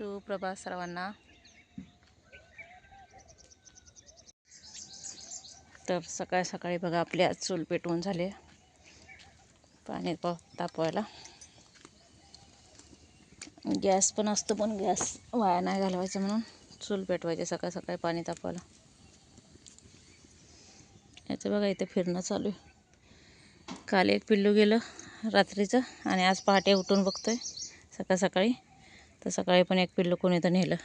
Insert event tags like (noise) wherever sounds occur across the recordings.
सुप्रभात सर्वांना. तर सकाळ सकाळी बघा आपले आज चूल पेटवून झाले. पाणी प तापवायला. गॅस पण असतो पण गॅस वाया नाही घालवायचं म्हणून चूल पेटवायचे सकाळ सकाळी पाणी तापवायला. याचं बघा इथे फिरणं चालू आहे. काल एक पिल्लू गेलं रात्रीचं आणि आज पहाटे उठून बघतोय सकाळ सकाळी. तर सकाळी पण एक पिल्लं कोणी तर नेलं.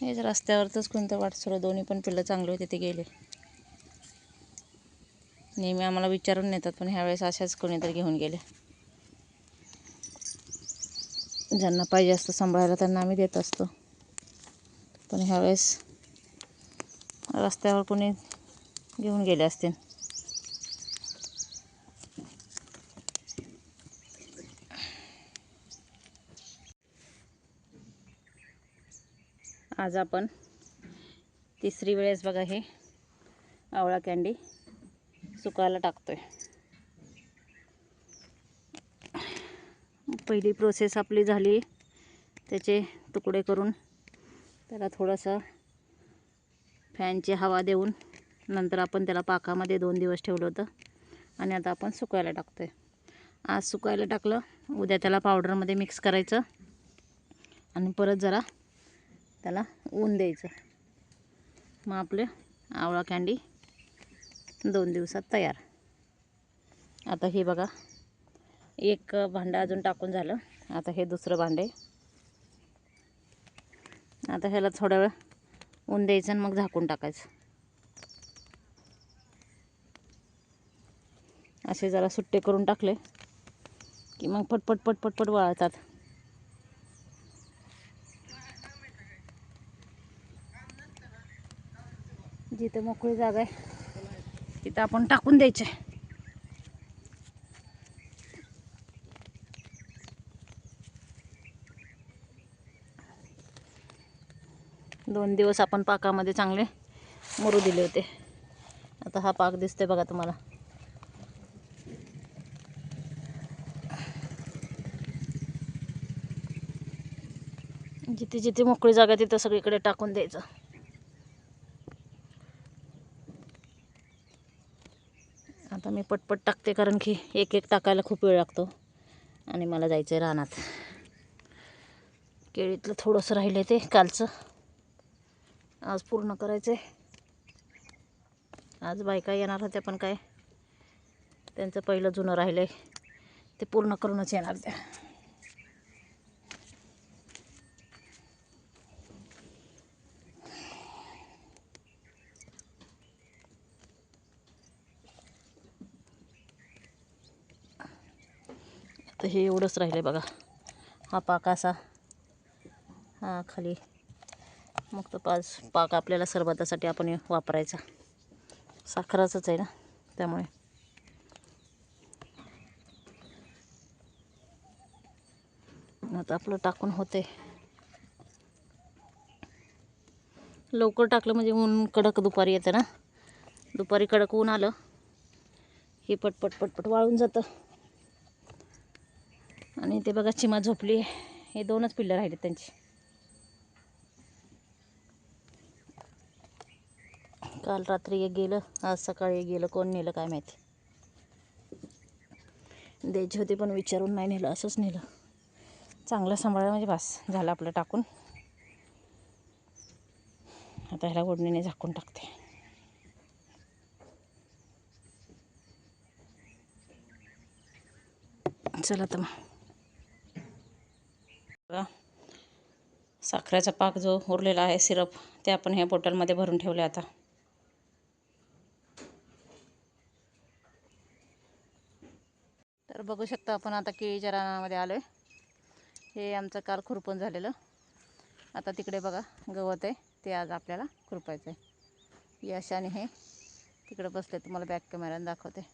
हेच रस्त्यावरच कोणतं वाट सुरू दोन्ही पण पिल्लं चांगले होते ते गेले. नेहमी आम्हाला विचारून नेतात पण ह्यावेळेस अशाच कोणीतरी घेऊन गेले. ज्यांना पाहिजे असतं सांभाळायला त्यांना आम्ही देत असतो. पण ह्यावेळेस रस्त्यावर कोणी घेऊन गेले असतील. आज आपण तिसरी वेळेस बघा हे आवळा कँडी सुकायला आहे पहिली प्रोसेस आपली झाली. त्याचे तुकडे करून त्याला थोडंसं फॅनची हवा देऊन नंतर आपण त्याला पाकामध्ये दोन दिवस ठेवलं होतं आणि आता आपण सुकायला टाकतो आहे आज सुकायला टाकलं. उद्या त्याला पावडरमध्ये मिक्स करायचं. आणि परत जरा त्याला ऊन द्यायचं. मग आपले आवळा कँडी दोन दिवसात तयार. आता हे बघा एक भांडं अजून टाकून झालं. आता हे दुसरं भांडे आता ह्याला थोडा वेळ ऊन द्यायचं आणि मग झाकून टाकायचं. असे जरा सुट्टे करून टाकले की मग पटपट पटपट पट वाळतात. जिथं मोकळी जागा आहे. तिथं आपण टाकून द्यायचे. दोन दिवस आपण पाकामध्ये चांगले मुरू दिले होते. आता हा पाक दिसतोय बघा तुम्हाला. जिथे जिथे मोकळी जागा तिथं सगळीकडे टाकून द्यायचं आता मी पटपट टाकते कारण की एक एक टाकायला खूप वेळ लागतो. आणि मला जायचं आहे रानात. केळीतलं थोडंसं राहिलं ते कालचं. आज पूर्ण करायचं आहे आज बायका येणार होत्या पण काय? त्यांचं पहिलं जुनं राहिलं आहे ते पूर्ण करूनच येणार त्या. तर हे एवढंच राहिलं आहे बघा. हा पाक असा. हा खाली. मग तो पाच पाक आपल्याला सरबतासाठी आपण वापरायचा. साखराचाच आहे ना त्यामुळे. आता आपलं टाकून होते लवकर टाकलं म्हणजे ऊन कडक दुपारी येतं ना. दुपारी कडक ऊन आलं. हे पटपट पटपट वाळून जातं. आणि ते बघा चिमा झोपली. हे दोनच पिल्लं राहिले त्यांची. काल रात्री एक गेलं आज सकाळी एक गेलं. कोण नेलं काय माहिती. द्यायची होती पण विचारून नाही नेलं असंच नेलं. चांगलं सांभाळलं म्हणजे बस झालं आपलं टाकून. आता ह्याला ओढणीने झाकून टाकते. चला तर मग. साखरेचा पाक जो उरलेला आहे सिरप ते आपण ह्या बॉटलमध्ये भरून ठेवले आता. तर बघू शकता आपण आता केळीच्या रानामध्ये आलो आहे हे आमचं काल खुरपण झालेलं. आता तिकडे बघा गवत आहे ते आज आपल्याला खुरपायचं आहे यशाने हे तिकडे बसले तुम्हाला बॅक कॅमेऱ्याने दाखवते.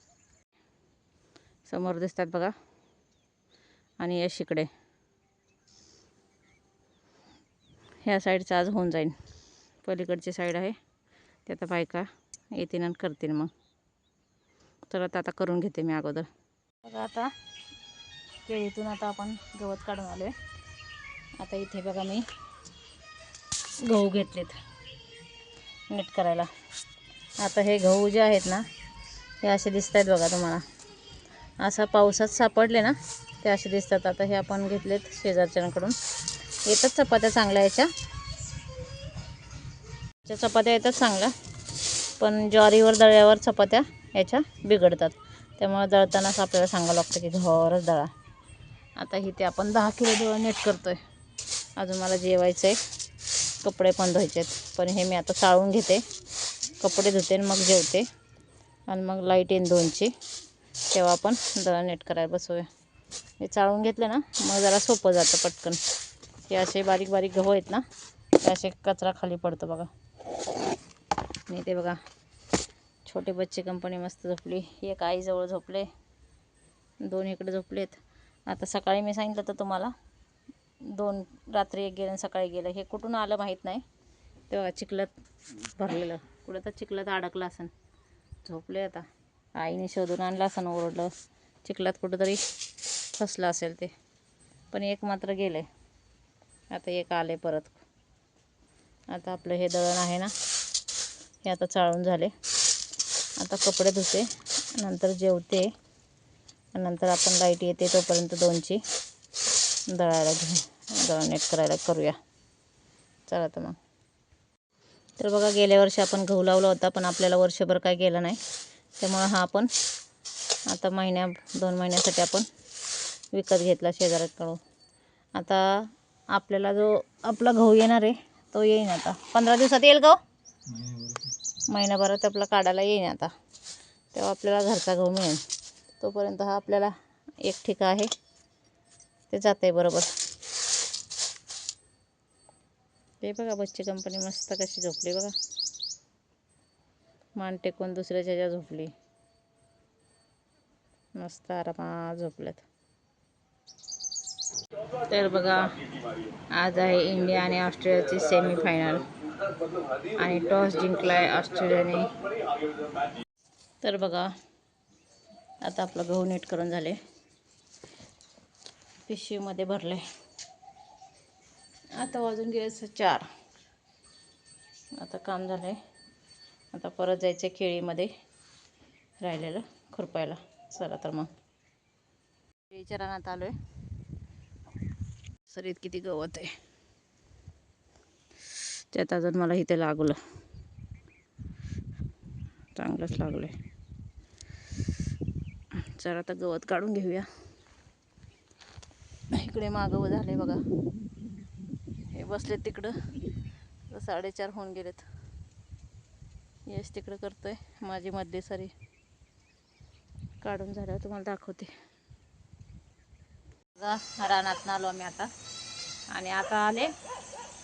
समोर दिसतात बघा. आणि यश इकडे. ह्या साईडचं आज होऊन जाईल पलीकडची साईड आहे. ते आता बायका येतील आणि करतील मग. तर आता आता करून घेते मी अगोदर. बघा आता केळीतून आता आपण गवत काढून आलो आहे आता इथे बघा मी गहू घेतलेत. नीट करायला. आता हे गहू जे आहेत ना हे असे दिसत आहेत बघा तुम्हाला. असा पावसात सापडले ना ते असे दिसतात. आता हे आपण घेतलेत शेजारच्यांकडून. येतात चपात्या चांगल्या याच्या. याच्या चपात्या येतात चांगल्या. पण ज्वारीवर दळ्यावर चपात्या याच्या बिघडतात. त्यामुळे दळतानाच आपल्याला सांगावं लागतं की गव्हावरच दळा. आता इथे आपण दहा किलो दळण नीट आहे अजून मला जेवायचं आहे कपडे पण धुवायचे आहेत. पण हे मी आता चाळून घेते. कपडे धुते आणि मग जेवते. आणि मग लाइट येईन दोनची. तेव्हा आपण दळण नीट करायला बसूया हे चाळून घेतलं ना मग जरा सोपं जातं पटकन. हे असे बारीक बारीक गहू आहेत ना ते असे कचरा खाली पडतो बघा. आणि ते बघा छोटे बच्चे कंपनी मस्त झोपली. एक आईजवळ झोपले. दोन इकडे झोपलेत. आता सकाळी मी सांगितलं तर तुम्हाला दोन रात्री एक गेलं सकाळी गेलं. हे कुठून आलं माहीत नाही. तेव्हा चिखलात भरलेलं. कुठं तर चिखलात अडकलं असन. झोपले आता. आईने शोधून आणलं असं ओरडलं. चिखलात कुठंतरी फसलं असेल ते. पण एक मात्र गेलं आता एक आले परत. आता आपलं हे दळण आहे ना हे आता चाळून झाले. आता कपडे धुते नंतर जेवते. नंतर आपण लाइट येते तोपर्यंत दोनची दळायला घेऊ दळण नीट करायला करूया. चला तर मग. तर बघा गेल्या वर्षी आपण गहू लावला होता पण आपल्याला वर्षभर काय गेलं नाही. त्यामुळं हा आपण आता महिन्या दोन महिन्यासाठी आपण विकत घेतला शेजाऱ्याकडून. आता आपल्याला जो आपला गहू येणार आहे तो येईन आता. पंधरा दिवसात येईल गहू? महिनाभरात आपला काढायला येईन आता. तेव्हा आपल्याला घरचा गहू मिळेल. तोपर्यंत हा आपल्याला एक ठिका आहे. ते जात आहे बरोबर. ते बघा बच्ची कंपनी मस्त कशी झोपली बघा. मान टेकून दुसऱ्याच्या ह्याच्या झोपली. मस्त आरामात झोपल्यात. तर बघा आज आहे इंडिया आणि ऑस्ट्रेलियाची सेमी फायनल आणि टॉस जिंकलाय ऑस्ट्रेलियाने. तर बघा आता आपलं गहू नीट करून झाले. पिशवीमध्ये भरले. आता वाजून गेले चार. आता काम झालं आहे आता परत जायचं आहे केळीमध्ये राहिलेलं खुरपायला. चला तर मग. केळीच्या रानात आलो आहे सरीत किती गवत आहे. त्यात अजून मला इथे लागलं. चांगलंच लागलं आहे चला आता गवत काढून घेऊया. इकडे मागं झाले बघा. हे बसलेत तिकडं. साडेचार होऊन गेलेत. यश तिकडं करतोय. माझी मधली सरी काढून झाल्यावर तुम्हाला दाखवते. रानात आलो आम्ही आता. आणि आता आले.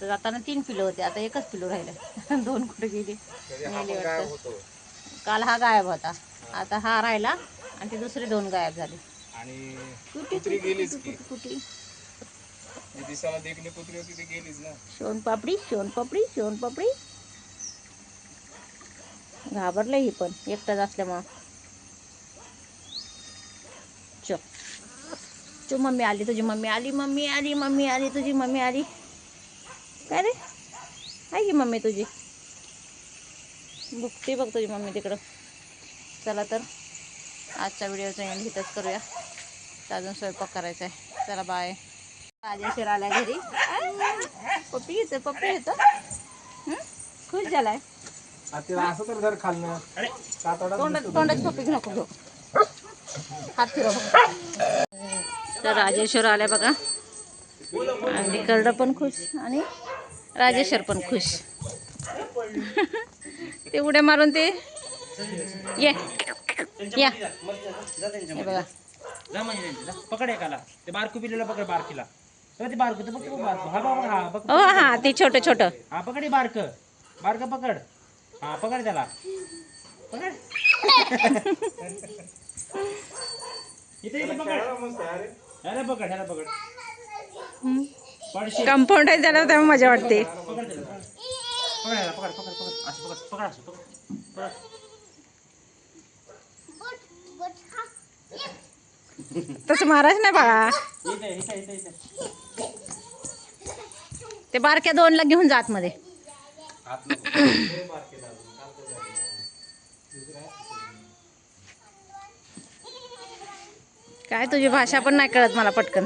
तर जाताना तीन पिलो होते. आता एकच पिलो राहिलं. (laughs) दोन कुठे गेली? नेली वाटतं. काल हा गायब होता. आता हा राहिला आणि ते दुसरे दोन गायब झाले. सोनपापडी सोनपापडी सोनपापडी घाबरलं ही पण. एकटाच असल्यामुळं. चो मम्मी आली तुझी मम्मी आली मम्मी आली मम्मी आली तुझी मम्मी आली. काय रे? आहे की मम्मी तुझी? बघते बघ तुझी मम्मी तिकडं. चला तर आजच्या व्हिडिओचं एंड इथंच करूया. अजून स्वयंपाक करायचा आहे. चला बाय राजेश्वर आल्या घरी. पप्पी येतं पप्पी येतं हं? खुश झालाय. तोंडात तोंडाची पप्पी नको घेऊ. हात फिरव. तर राजेश्वर आल्या बघा. आणि कर्ड पण खुश आणि राजेश्वर पण खुश. ते उड्या मारून ते ये. या. बघा. पकड एकाला. ते बारकू पिलेला पकड बारकीला. तेव्हा ते बारकू ते पकड बारकू हा हा हा ते छोटं छोटं. हा पकड बारक. बारक पकड. हा पकड त्याला. पकड. (laughs) इथे पकड. ह्याला पकड ह्याला पकड. पडशी कंपाऊंड आहे त्याला तेव्हा मजा वाटते. पकड त्याला पकड ह्याला पकड पकड पकड. असं पकड पकड असं पकड पकड. तसं महाराज नाही बाळा. इथे इथे इथे इथे ते बारक्या दोनला घेऊन जात मध्ये. काय तुझी भाषा पण नाही कळत मला पटकन.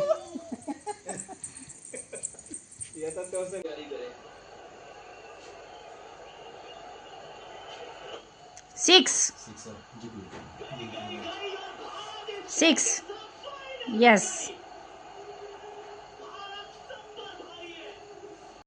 Six six yes